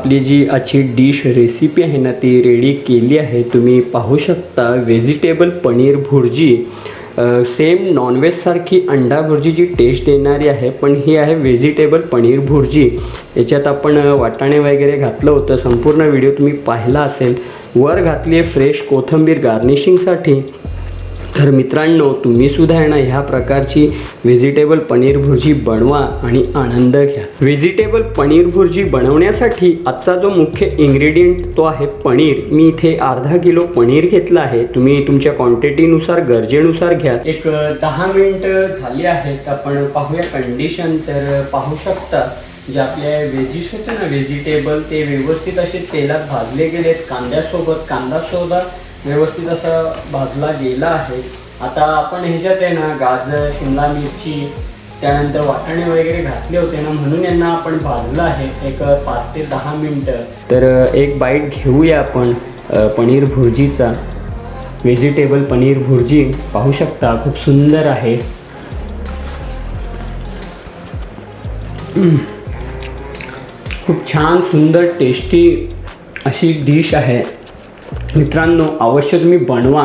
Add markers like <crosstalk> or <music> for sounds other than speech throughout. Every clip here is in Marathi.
आपली जी आजची डिश रेसिपी आहे ना ती रेडी केली आहे. तुम्ही पाहू शकता व्हेजिटेबल पनीर भुर्जी. सेम नॉनव्हेजसारखी अंडा भुर्जी जी टेस्ट देणारी आहे पण ही आहे व्हेजिटेबल पनीर भुर्जी. याच्यात आपण वाटाणे वगैरे घातलं होतं. संपूर्ण व्हिडिओ तुम्ही पाहिला असेल. वर घातली आहे फ्रेश कोथंबीर गार्निशिंगसाठी तर मित्रांनो तुम्ही सुद्धा आहे ना ह्या प्रकारची व्हेजिटेबल पनीर भुर्जी बनवा आणि आनंद घ्या. व्हेजिटेबल पनीर भुर्जी बनवण्यासाठी आजचा जो मुख्य इंग्रेडियंट तो आहे पनीर. मी इथे अर्धा किलो पनीर घेतलं आहे. तुम्ही तुमच्या क्वांटिटीनुसार गरजेनुसार घ्या. एक दहा मिनटं झाली आहेत. आपण पाहूया कंडिशन तर पाहू शकता जे आपले व्हेजिश होते ना व्हेजिटेबल ते व्यवस्थित असे तेलात भाजले गेलेत. कांद्यासोबत कांदा सोबत. व्यवस्थित असा भाजला गेला आहे. आता आपण ह्याच्यात आहे ना गाजर शिमला मिरची त्यानंतर वाटाणे वगैरे घातले होते ना म्हणून यांना आपण भाजलं आहे एक पाच ते दहा मिनटं. तर एक बाईट घेऊया आपण पनीर भुर्जीचा. व्हेजिटेबल पनीर भुर्जी. पाहू शकता खूप सुंदर आहे. <clears throat> खूप छान सुंदर टेस्टी अशी डिश आहे. मित्रांनो अवश्य तुम्ही बनवा.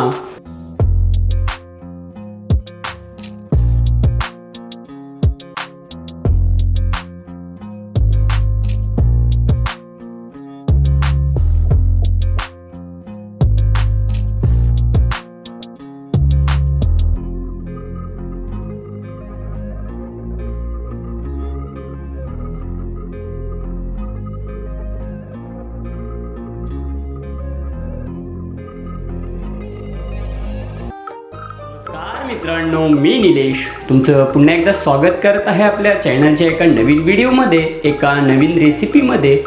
मित्रांनो मी निलेश. तुमचं पुन्हा एकदा स्वागत करत आहे आपल्या चॅनलच्या एका नवीन व्हिडिओमध्ये एका नवीन रेसिपीमध्ये.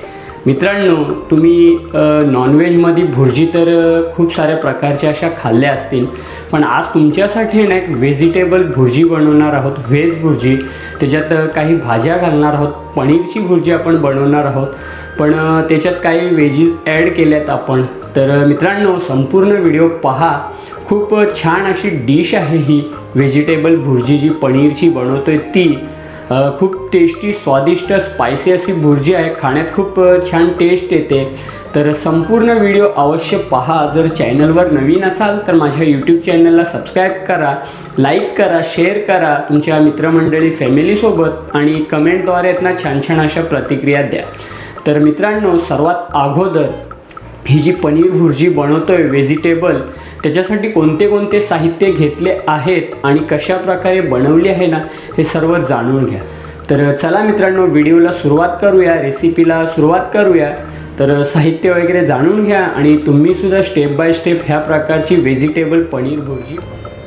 मित्रांनो तुम्ही नॉनव्हेजमध्ये भुर्जी तर खूप साऱ्या प्रकारच्या अशा खाल्ल्या असतील. पण आज तुमच्यासाठी ना एक व्हेजिटेबल भुर्जी बनवणार आहोत व्हेज भुर्जी. त्याच्यात काही भाज्या घालणार आहोत पनीरची भुर्जी आपण बनवणार आहोत. पण त्याच्यात काही व्हेजीज ॲड केल्यात आपण. तर मित्रांनो संपूर्ण व्हिडिओ पहा. खूप छान अशी डिश आहे ही. व्हेजिटेबल भुर्जी जी पनीरची बनवतो आहे ती खूप टेस्टी स्वादिष्ट स्पायसी अशी भुर्जी आहे. खाण्यात खूप छान टेस्ट येते. तर संपूर्ण व्हिडिओ अवश्य पहा. जर चॅनलवर नवीन असाल तर माझ्या यूट्यूब चॅनलला सबस्क्राईब करा लाईक करा शेअर करा. तुमच्या मित्रमंडळी फॅमिलीसोबत आणि कमेंटद्वारे ना छान छान अशा प्रतिक्रिया द्या. तर मित्रांनो सर्वात अगोदर ही जी पनीर भुर्जी बनवतो आहे व्हेजिटेबल त्याच्यासाठी कोणते कोणते साहित्य घेतले आहेत आणि कशा प्रकारे बनवले आहे ना हे सर्व जाणून घ्या. तर चला मित्रांनो व्हिडिओला सुरुवात करूया रेसिपीला सुरुवात करूया. तर साहित्य वगैरे जाणून घ्या आणि तुम्हीसुद्धा स्टेप बाय स्टेप ह्या प्रकारची व्हेजिटेबल पनीर भुर्जी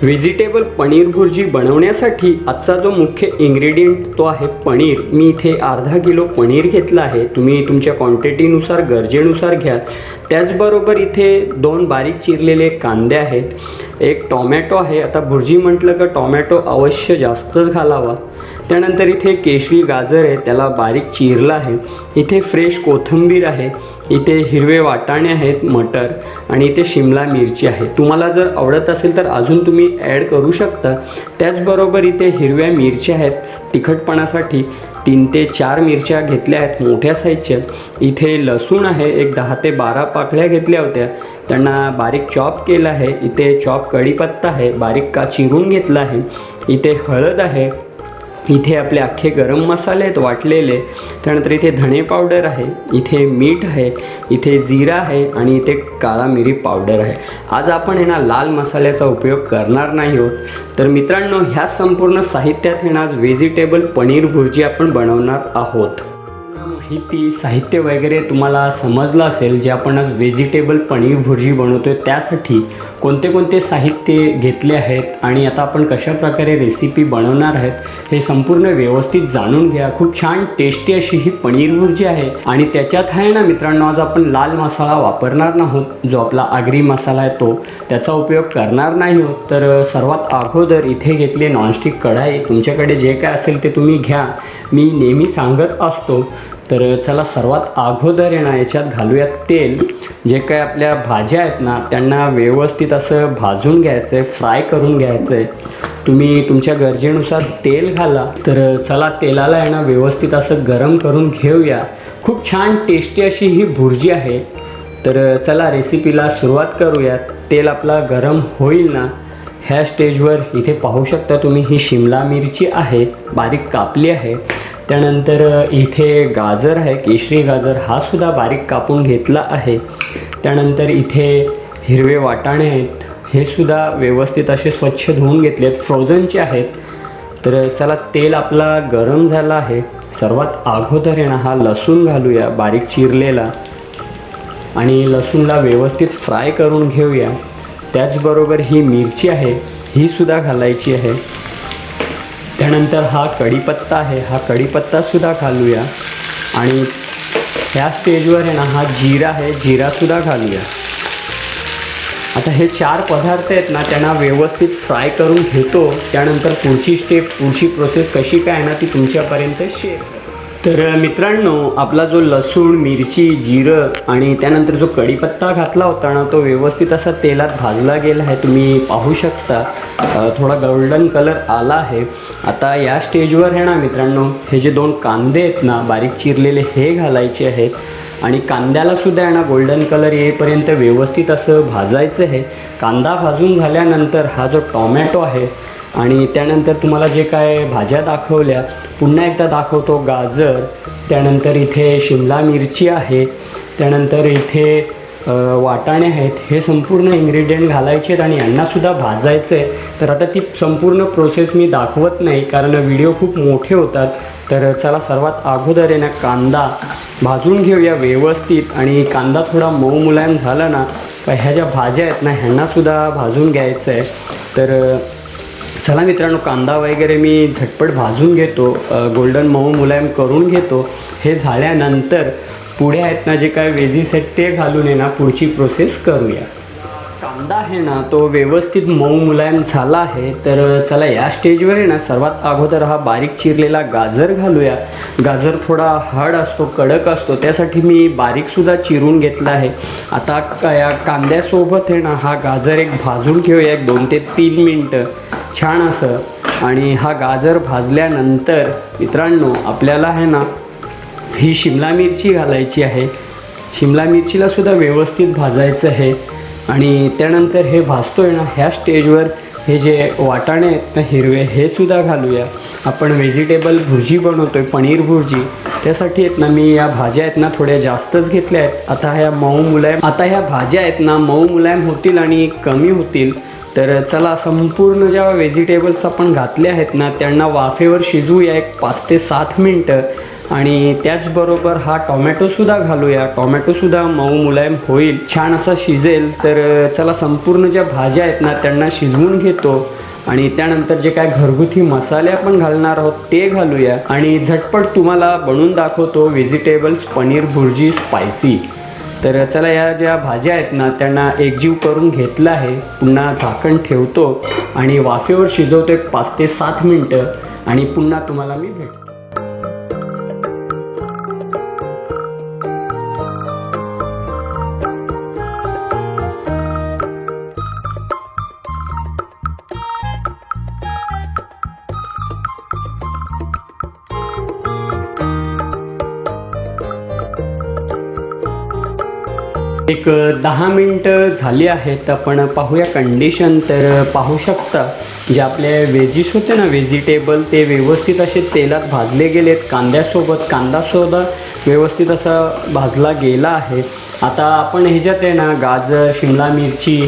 व्हेजिटेबल पनीर भुर्जी बनवण्यासाठी आजचा जो मुख्य इंग्रेडियंट तो आहे पनीर. मी इथे अर्धा किलो पनीर घेतलं आहे. तुम्ही तुमच्या क्वांटिटीनुसार गरजेनुसार घ्या. त्याचबरोबर इथे दोन बारीक चिरलेले कांदे आहेत. एक टॉमॅटो आहे. आता भुर्जी म्हटलं का टॉमॅटो अवश्य जास्तच घालावा. त्यानंतर इथे केशरी गाजर आहे. त्याला बारीक चिरलं आहे. इथे फ्रेश कोथिंबीर आहे. इथे हिरवे वाटाणे आहेत मटर आणि इथे शिमला मिरची आहे. तुम्हाला जर आवडत असेल तर अजून तुम्ही ॲड करू शकता. त्याचबरोबर इथे हिरव्या मिरच्या आहेत. तिखटपणासाठी तीन ते चार मिरच्या घेतल्या आहेत मोठ्या साईजच्या इथे लसूण आहे एक दहा ते बारा पाकळ्या घेतल्या होत्या. त्यांना बारीक चॉप केलं आहे. इथे चॉप कढीपत्ता आहे बारीक का चिरून घेतला आहे. इथे हळद आहे इथे आपले अख्खे गरम मसाले आहेत वाटलेले. त्यानंतर इथे धणे पावडर आहे इथे मीठ आहे इथे जिरा आहे आणि इथे काळा मिरी पावडर आहे. आज आपण हे ना लाल मसाल्याचा उपयोग करणार नाही आहोत. तर मित्रांनो ह्या संपूर्ण साहित्यात हे ना आज व्हेजिटेबल पनीर भुर्जी आपण बनवणार आहोत. माहिती साहित्य वगैरे तुम्हाला समजलं असेल जे आपण आज व्हेजिटेबल पनीर भुर्जी बनवतोय त्यासाठी कोणते कोणते साहित्य घेतले आहेत आणि आता आपण कशा प्रकारे रेसिपी बनवणार आहेत हे संपूर्ण व्यवस्थित जाणून घ्या. खूप छान टेस्टी अशी ही पनीर भुर्जी आहे. आणि त्याच्यात आहे ना मित्रांनो आज आपण लाल मसाला वापरणार नाहोत जो आपला आगरी मसाला आहे तो. त्याचा उपयोग करणार नाही होत तर सर्वात अगोदर इथे घेतली नॉनस्टिक कढाई. तुमच्याकडे जे काय असेल ते तुम्ही घ्या. मी नेहमी सांगत असतो तर चला सर्वात अगोदर आहे ना याच्यात घालूयात तेल. जे काही आपल्या भाज्या आहेत ना त्यांना व्यवस्थित असं भाजून घ्यायचं आहे फ्राय करून घ्यायचं आहे तुम्ही तुमच्या गरजेनुसार तेल घाला. तर चला तेलाला आहे ना व्यवस्थित असं गरम करून घेऊया. खूप छान टेस्टी अशी ही भुर्जी आहे. तर चला रेसिपीला सुरुवात करूयात. तेल आपला गरम होईल ना ह्या स्टेजवर इथे पाहू शकता तुम्ही ही शिमला मिरची आहे बारीक कापली आहे. त्यानंतर इथे गाजर आहे केशरी गाजर हा सुद्धा बारीक कापून घेतला आहे. त्यानंतर इथे हिरवे वाटाणे आहेत हे सुद्धा व्यवस्थित असे स्वच्छ धुवून घेतलेत फ्रोझनचे आहेत. तर चला तेल आपला गरम झाला आहे. सर्वात अगोदर आहे हा लसूण घालूया बारीक चिरलेला. आणि लसूणला व्यवस्थित फ्राय करून घेऊया. त्याचबरोबर ही मिरची आहे ही सुद्धा घालायची आहे. त्यानंतर हा कढीपत्ता आहे. हा कढीपत्तासुद्धा घालूया. आणि ह्या स्टेजवर आहे ना हा जिरा आहे. जिरासुद्धा घालूया. आता हे चार पदार्थ आहेत ना त्यांना व्यवस्थित फ्राय करून घेतो. त्यानंतर पुढची स्टेप पुढची प्रोसेस कशी काय आहे ना ती तुमच्यापर्यंत शेअर तर मित्रांनो आपला जो लसूण मिरची जिरं आणि त्यानंतर जो कढीपत्ता घातला होता ना तो व्यवस्थित असा तेलात भाजला गेला आहे. तुम्ही पाहू शकता. थोडा गोल्डन कलर आला आहे. आता या स्टेजवर आहे ना मित्रांनो हे जे दोन कांदे आहेत ना बारीक चिरलेले हे घालायचे आहेत. आणि कांद्याला सुद्धा आहे ना गोल्डन कलर येईपर्यंत व्यवस्थित असं भाजायचं आहे. कांदा भाजून झाल्यानंतर हा जो टॉमॅटो आहे आणि त्यानंतर तुम्हाला जे काय भाज्या दाखवल्या पुन्हा एकदा दाखवतो गाजर त्यानंतर इथे शिमला मिरची आहे त्यानंतर इथे वाटाणे आहेत हे संपूर्ण इन्ग्रेडियंट घालायचे आहेत आणि यांनासुद्धा भाजायचं आहे. तर आता ती संपूर्ण प्रोसेस मी दाखवत नाही कारण व्हिडिओ खूप मोठे होतात. तर चला सर्वात अगोदर आहे ना कांदा भाजून घेऊया व्यवस्थित. आणि कांदा थोडा मऊ मुलायम झाला ना का ह्या ज्या भाज्या आहेत ना ह्यांनासुद्धा भाजून घ्यायचं आहे. तर चला मित्रांनो कांदा वगैरे मी झटपट भाजून घेतो गोल्डन मऊ मुलायम करून घेतो. हे झाल्यानंतर पुढे आहेत ना जे काय वेजीस आहेत ते घालून आहे ना पुढची प्रोसेस करूया. कांदा आहे ना तो व्यवस्थित मऊ मुलायम झाला आहे तर चला या स्टेजवर आहे ना सर्वात अगोदर हा बारीक चिरलेला गाजर घालूया. गाजर थोडा हार्ड असतो कडक असतो त्यासाठी मी बारीकसुद्धा चिरून घेतला आहे. आता या कांद्यासोबत आहे ना हा गाजर एक भाजून घेऊया एक दोन ते तीन मिनटं. छान असं. आणि हा गाजर भाजल्यानंतर मित्रांनो आपल्याला आहे ना ही शिमला मिरची घालायची आहे. शिमला मिरचीला सुद्धा व्यवस्थित भाजायचं आहे. आणि त्यानंतर हे भाजतो आहे ना ह्या स्टेजवर हे जे वाटाणे आहेत ना हिरवे हे सुद्धा घालूया. आपण व्हेजिटेबल भुर्जी बनवतो आहे पनीर भुर्जी. त्यासाठी आहेत ना मी या भाज्या आहेत ना थोड्या जास्तच घेतल्या आहेत. आता ह्या मऊ मुलायम आता ह्या भाज्या आहेत ना मऊ मुलायम होतील आणि कमी होतील. तर चला संपूर्ण ज्या व्हेजिटेबल्स आपण घातले आहेत ना त्यांना वाफेवर शिजवूया एक पाच ते सात मिनटं. आणि त्याचबरोबर हा टॉमॅटोसुद्धा घालूया. टॉमॅटोसुद्धा मऊ मुलायम होईल छान असा शिजेल. तर चला संपूर्ण ज्या भाज्या आहेत ना त्यांना शिजवून घेतो. आणि त्यानंतर जे काय घरगुती मसाले आपण घालणार आहोत ते घालूया. आणि झटपट तुम्हाला बनवून दाखवतो व्हेजिटेबल्स पनीर भुर्जी स्पायसी तर चला या ज्या भाज्या आहेत ना त्यांना एकजीव करून घेतलं आहे. पुन्हा झाकण ठेवतो आणि वाफेवर शिजवतो एक पाच ते सात मिनटं. आणि पुन्हा तुम्हाला मी भेटतो. एक दहा मिनटं झाली आहेत आपण पाहूया कंडिशन तर पाहू शकता जे आपले वेजीस होते ना व्हेजिटेबल ते व्यवस्थित असे तेलात भाजले गेलेत. कांद्यासोबत कांदासुद्धा व्यवस्थित असा भाजला गेला आहे. आता आपण ह्याच्यात आहे ना गाजर शिमला मिरची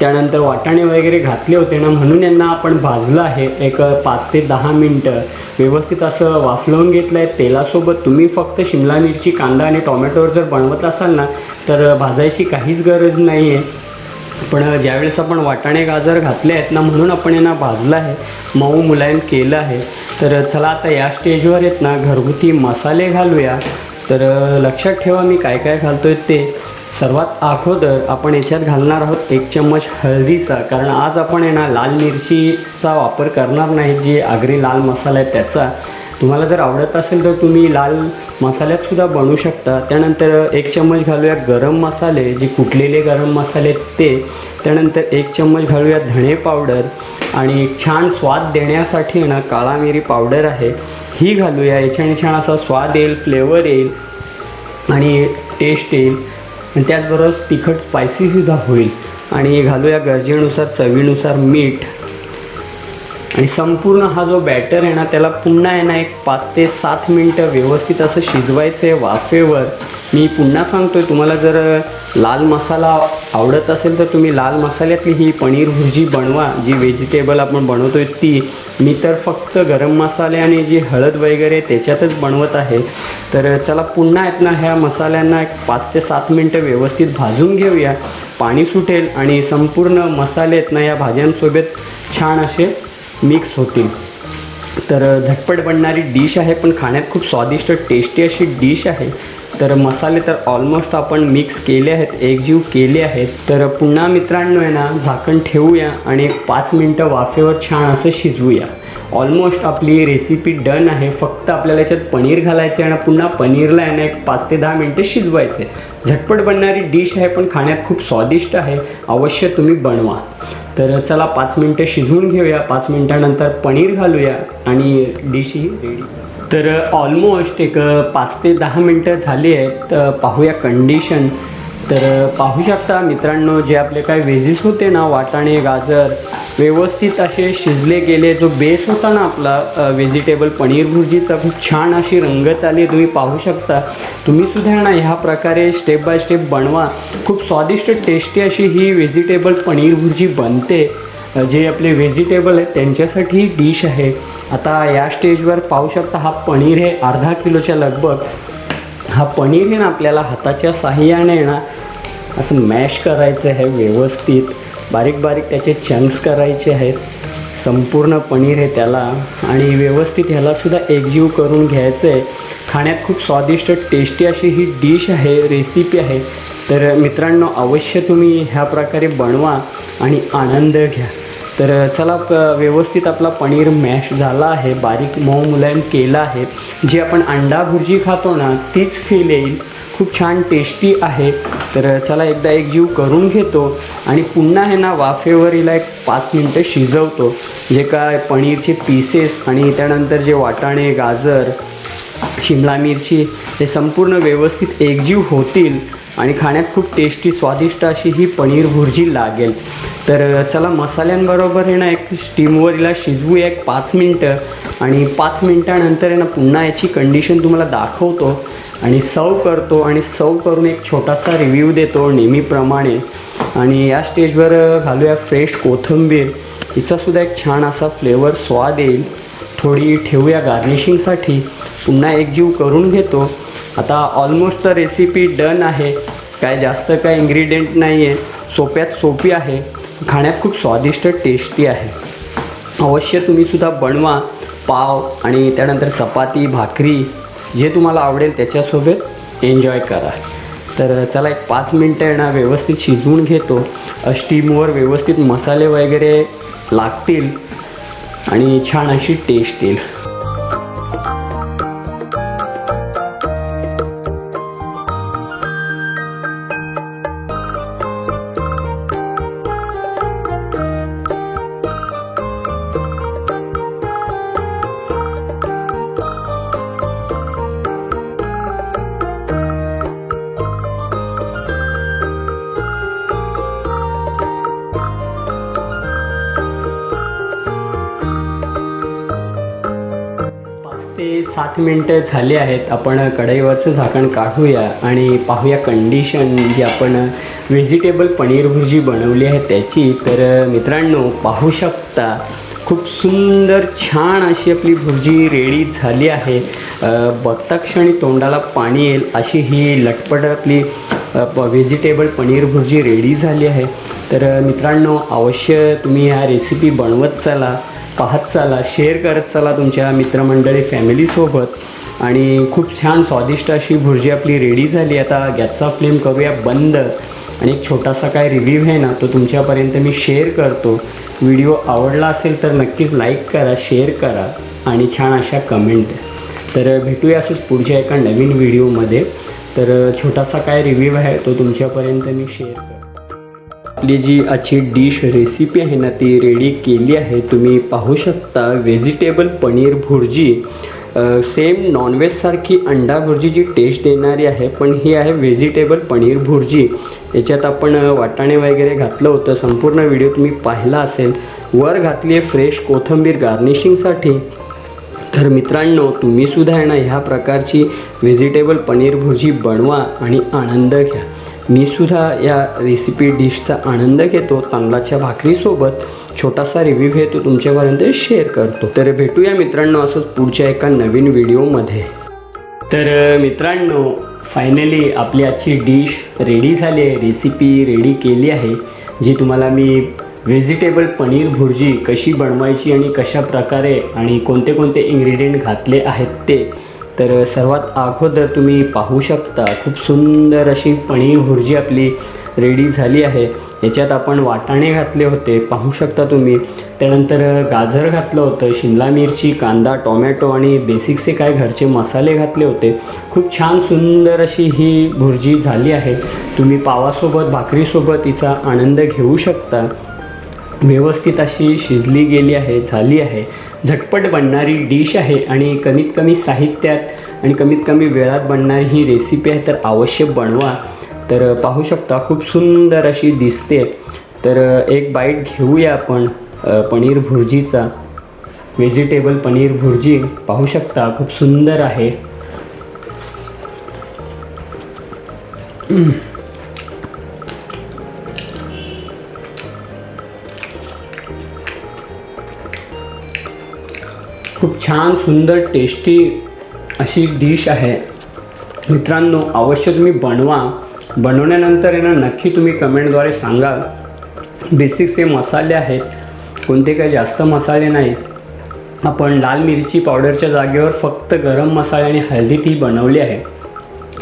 त्यानंतर वाटाणे वगैरे घातले होते ना म्हणून यांना आपण भाजलं आहे. एक पाच ते दहा मिनटं व्यवस्थित असं वाफलवून घेतलं आहे तेलासोबत तुम्ही फक्त शिमला मिरची कांदा आणि टोमॅटोवर जर बनवत असाल ना तर भाजायची काहीच गरज नाही आहे पण ज्यावेळेस आपण वाटाणे गाजर घातले आहेत ना म्हणून आपण यांना भाजलं आहे मऊ मुलायम केलं आहे. तर चला आता या स्टेजवर आहेत ना घरगुती मसाले घालूया. तर लक्षात ठेवा मी काय काय घालतो आहे ते. सर्वात अगोदर आपण याच्यात घालणार आहोत एक चम्मच हळदीचा कारण आज आपण आहे ना लाल मिरचीचा वापर करणार नाही जे आगरी लाल मसाला आहे त्याचा. तुम्हाला जर आवडत असेल तर तुम्ही लाल मसाल्यात सुद्धा बनवू शकता. त्यानंतर एक चम्मच घालूया गरम मसाले जे कुटलेले गरम मसाले ते. त्यानंतर एक चम्मच घालूया धणे पावडर. आणि छान स्वाद देण्यासाठी ना काळा मिरी पावडर आहे. ही घालूया याच्याने छान असा स्वाद येईल फ्लेवर येईल आणि टेस्ट येईल. आणि त्याचबरोबर तिखट स्पायसीसुद्धा होईल. आणि घालूया गरजेनुसार चवीनुसार मीठ. आणि संपूर्ण हा जो बॅटर आहे ना त्याला पुन्हा आहे ना एक पाच ते सात मिनटं व्यवस्थित असं शिजवायचं आहे वाफेवर. मी पुन्हा सांगतोय तुम्हाला जर लाल मसाला आवडत असेल तर तुम्ही लाल मसाल्यातली ही पनीर भुर्जी बनवा. जी व्हेजिटेबल आपण बनवतोय ती. मी तर फक्त गरम मसाले आणि जी हळद वगैरे त्याच्यातच बनवत आहे. तर चला पुन्हा आहेत ना ह्या मसाल्यांना एक पाच ते सात मिनटं व्यवस्थित भाजून घेऊया. पाणी सुटेल आणि संपूर्ण मसाले आहेत ना या भाज्यांसोबत छान असे मिक्स होतील. तर झटपट बनणारी डिश आहे पण खाण्यात खूप स्वादिष्ट टेस्टी अशी डिश आहे. तर मसाले तर ऑलमोस्ट आपण मिक्स केले आहेत एकजीव केले आहेत. तर पुन्हा मित्रांनो आहे ना झाकण ठेवूया आणि एक पाच मिनटं वाफेवर छान असं शिजवूया. ऑलमोस्ट आपली रेसिपी डन आहे फक्त आपल्याला याच्यात पनीर घालायचं आहे आणि पुन्हा पनीरला आहे ना एक पाच ते दहा मिनटं शिजवायचे झटपट बनणारी डिश आहे पण खाण्यात खूप स्वादिष्ट आहे अवश्य तुम्ही बनवा. तर चला पाच मिनटं शिजवून घेऊया पाच मिनटानंतर पनीर घालूया आणि डिश ही रेडी तर uh, ऑलमोस्ट एक uh, पाच ते दहा मिनटं झाली आहेत पाहूया कंडिशन तर uh, पाहू शकता मित्रांनो जे आपले काय व्हेजीस होते ना वाटाणे गाजर व्यवस्थित असे शिजले गेले. जो बेस होता ना आपला व्हेजिटेबल पनीर भुर्जीचा खूप छान अशी रंगत आली. तुम्ही पाहू शकता. तुम्ही सुद्धा ना ह्या प्रकारे स्टेप बाय स्टेप बनवा. खूप स्वादिष्ट टेस्टी अशी ही व्हेजिटेबल पनीर भुर्जी बनते. जे आपले व्हेजिटेबल आहेत त्यांच्यासाठी ही डिश आहे. आता या स्टेजवर पाहू शकता हा पनीर हे अर्धा किलोच्या लगभग. हा पनीर हे ना आपल्याला हाताच्या साह्याने ना असं मॅश करायचं आहे व्यवस्थित. बारीक बारीक त्याचे चंक्स करायचे आहेत. संपूर्ण पनीर आहे त्याला. आणि व्यवस्थित ह्यालासुद्धा एकजीव करून घ्यायचं आहे खाण्यात खूप स्वादिष्ट टेस्टी अशी ही डिश आहे रेसिपी आहे. तर मित्रांनो अवश्य तुम्ही ह्या प्रकारे बनवा आणि आनंद घ्या. तर चला प व्यवस्थित आपला पनीर मॅश झाला आहे. बारीक मऊ मुलायम केला आहे. जी आपण अंडा भुर्जी खातो ना तीच फील येईल. खूप छान टेस्टी आहे. तर चला एकदा एक जीव करून घेतो आणि पुन्हा हे ना वाफेवर हिला एक पाच मिनटं शिजवतो. जे काय पनीरचे पीसेस आणि त्यानंतर जे वाटाणे गाजर शिमला मिरची हे संपूर्ण व्यवस्थित एकजीव होतील आणि खाण्यात खूप टेस्टी स्वादिष्ट अशी ही पनीर भुर्जी लागेल. तर चला मसाल्यांबरोबर हे ना एक स्टीमवर हिला शिजवूया एक पाच मिनटं आणि पाच मिनटानंतर आहे ना पुन्हा याची कंडिशन तुम्हाला दाखवतो. आणि सव करतो आणि सव करून एक छोटासा रिव्ह्यू देतो नेहमीप्रमाणे. आणि या स्टेजवर घालूया फ्रेश कोथिंबीर. हिचासुद्धा एक छान असा फ्लेवर स्वाद येईल. थोडी ठेवूया गार्निशिंगसाठी पुन्हा एकजीव करून घेतो. आता ऑलमोस्ट तर रेसिपी डन आहे. काय जास्त काय इन्ग्रेडियंट नाही आहे सोप्यात सोपी आहे. खाण्यात खूप स्वादिष्ट टेस्टी आहे. अवश्य तुम्हीसुद्धा बनवा. पाव आणि त्यानंतर चपाती भाकरी. जे तुम्हाला आवडेल त्याच्यासोबत एन्जॉय करा. तर चला एक पाच मिनटं आहे ना व्यवस्थित शिजवून घेतो. स्टीमवर व्यवस्थित मसाले वगैरे लागतील आणि छान अशी टेस्ट येईल. सात मिनटं झाली आहेत. आपण कढईवरचं झाकण काढूया आणि पाहूया कंडिशन जी आपण व्हेजिटेबल पनीर भुर्जी बनवली आहे त्याची. तर मित्रांनो पाहू शकता खूप सुंदर छान अशी आपली भुर्जी रेडी झाली आहे. बघता क्षणी तोंडाला पाणी येईल. अशी ही लटपट आपली व्हेजिटेबल पनीर भुर्जी रेडी झाली आहे. तर मित्रांनो अवश्य तुम्ही ह्या रेसिपी बनवत चला. पाहत चला शेअर करत चला तुमच्या मित्रमंडळी फॅमिलीसोबत आणि खूप छान स्वादिष्ट अशी भुर्जी आपली रेडी झाली. आता गॅसचा फ्लेम करूया बंद. आणि एक छोटासा काय रिव्ह्यू आहे ना तो तुमच्यापर्यंत मी शेअर करतो. व्हिडिओ आवडला असेल तर नक्कीच लाईक करा शेअर करा. आणि छान अशा कमेंट तर भेटूया असंच पुढच्या एका नवीन व्हिडिओमध्ये तर छोटासा काय रिव्ह्यू आहे तो तुमच्यापर्यंत मी शेअर करतो. आपली जी आजची डिश रेसिपी आहे ना ती रेडी केली आहे. तुम्ही पाहू शकता व्हेजिटेबल पनीर भुर्जी. सेम नॉनव्हेजसारखी अंडा भुर्जीची टेस्ट देणारी आहे पण ही आहे व्हेजिटेबल पनीर भुर्जी. याच्यात आपण वाटाणे वगैरे घातलं होतं. संपूर्ण व्हिडिओ तुम्ही पाहिला असेल. वर घातली आहे फ्रेश कोथिंबीर गार्निशिंगसाठी तर मित्रांनो तुम्हीसुद्धा आहे ना ह्या प्रकारची व्हेजिटेबल पनीर भुर्जी बनवा आणि आनंद घ्या. मी सुद्धा या रेसिपी डिशचा आनंद घेतो तांदळाच्या भाकरीसोबत छोटासा रिव्ह्यू हे तो तुमच्यापर्यंत शेअर करतो. तर भेटूया मित्रांनो असंच पुढच्या एका नवीन व्हिडिओमध्ये तर मित्रांनो फायनली आपली आजची डिश रेडी झाली आहे रेसिपी रेडी केली आहे जी तुम्हाला मी व्हेजिटेबल पनीर भुर्जी कशी बनवायची आणि कशा प्रकारे आणि कोणते कोणते इन्ग्रेडियंट घातले आहेत ते तर सर्वात अगोदर तुम्ही पाहू शकता खूप सुंदर अशी पनीर भुर्जी आपली रेडी झाली आहे. याच्यात आपण वाटाणे घातले होते पाहू शकता तुम्ही. त्यानंतर गाजर घातलं होतं शिमला मिरची कांदा टोमॅटो आणि बेसिकचे काय घरचे मसाले घातले होते. खूप छान सुंदर अशी ही भुर्जी झाली आहे. तुम्ही पावासोबत भाकरीसोबत तिचा आनंद घेऊ शकता. व्यवस्थित अशी शिजली गेली आहे झाली आहे. झटपट बनणारी डिश आहे आणि कमीत कमी साहित्यात आणि कमीत कमी वेळात बनणारी ही रेसिपी आहे तर अवश्य बनवा. तर पाहू शकता खूप सुंदर अशी दिसते. तर एक बाईट घेऊया आपण पनीर भुर्जीचा. व्हेजिटेबल पनीर भुर्जी पाहू शकता खूप सुंदर आहे. खूप छान सुंदर टेस्टी अशी डिश आहे. मित्रांनो अवश्य तुम्ही बनवा. बनवल्यानंतर यांना नक्की तुम्ही कमेंटद्वारे सांगा. बेसिकचे मसाले आहेत कोणते काही जास्त मसाले नाहीत. आपण लाल मिरची पावडरच्या जागेवर फक्त गरम मसाले आणि हळदी ती बनवली आहे.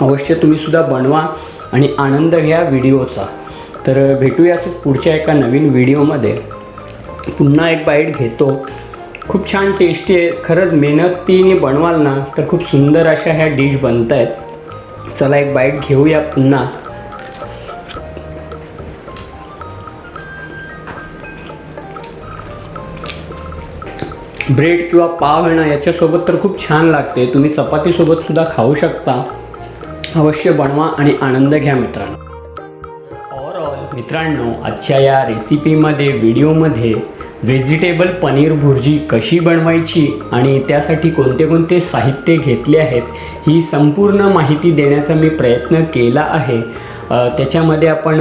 अवश्य तुम्हीसुद्धा बनवा आणि आनंद घ्या व्हिडिओचा. तर भेटूया असं पुढच्या एका नवीन व्हिडिओमध्ये. पुन्हा एक बाईट घेतो. खूप छान टेस्टी आहे. खरंच मेहनतीने बनवाल ना तर खूप सुंदर अशा ह्या डिश बनत आहेत चला एक बाईट घेऊया पुन्हा. ब्रेड किंवा पाव येणं याच्यासोबत तर खूप छान लागते. तुम्ही चपातीसोबत सुद्धा खाऊ शकता. अवश्य बनवा आणि आनंद घ्या मित्रांनो. ओव्हरऑल मित्रांनो आजच्या या रेसिपीमध्ये व्हिडिओमध्ये व्हेजिटेबल पनीर भुर्जी कशी बनवायची आणि त्यासाठी कोणते कोणते साहित्य घेतले आहेत ही संपूर्ण माहिती देण्याचा मी प्रयत्न केला आहे. त्याच्यामध्ये आपण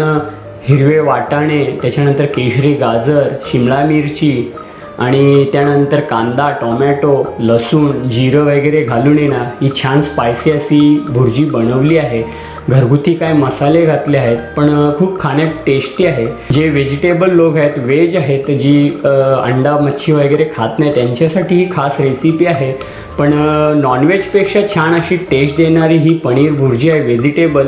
हिरवे वाटाणे त्याच्यानंतर केशरी गाजर शिमला मिरची आणि त्यानंतर कांदा टोमॅटो लसूण जिरं वगैरे घालून येणार ही छान स्पायसी अशी भुर्जी बनवली आहे. घरगुती काय मसाले घातले आहेत पण खूप खाण्यात टेस्टी आहे. जे व्हेजिटेबल लोक आहेत व्हेज आहेत जी अंडा मच्छी वगैरे खात नाही त्यांच्यासाठी ही खास रेसिपी आहे. पण नॉनव्हेजपेक्षा छान अशी टेस्ट देणारी ही पनीर भुर्जी आहे व्हेजिटेबल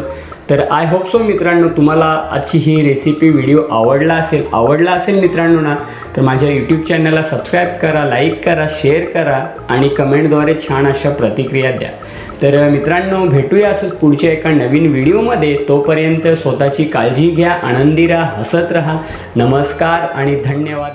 तर आय होप सो मित्रांनो तुम्हाला आजची ही रेसिपी व्हिडिओ आवडला असेल. आवडला असेल मित्रांनो ना तर माझ्या यूट्यूब चॅनलला सबस्क्राईब करा लाईक करा शेअर करा आणि कमेंटद्वारे छान अशा प्रतिक्रिया द्या. तर मित्रांनो भेटूया असंच पुढच्या एका नवीन व्हिडिओमध्ये. तोपर्यंत स्वतःची काळजी घ्या आनंदी राहा हसत राहा. नमस्कार आणि धन्यवाद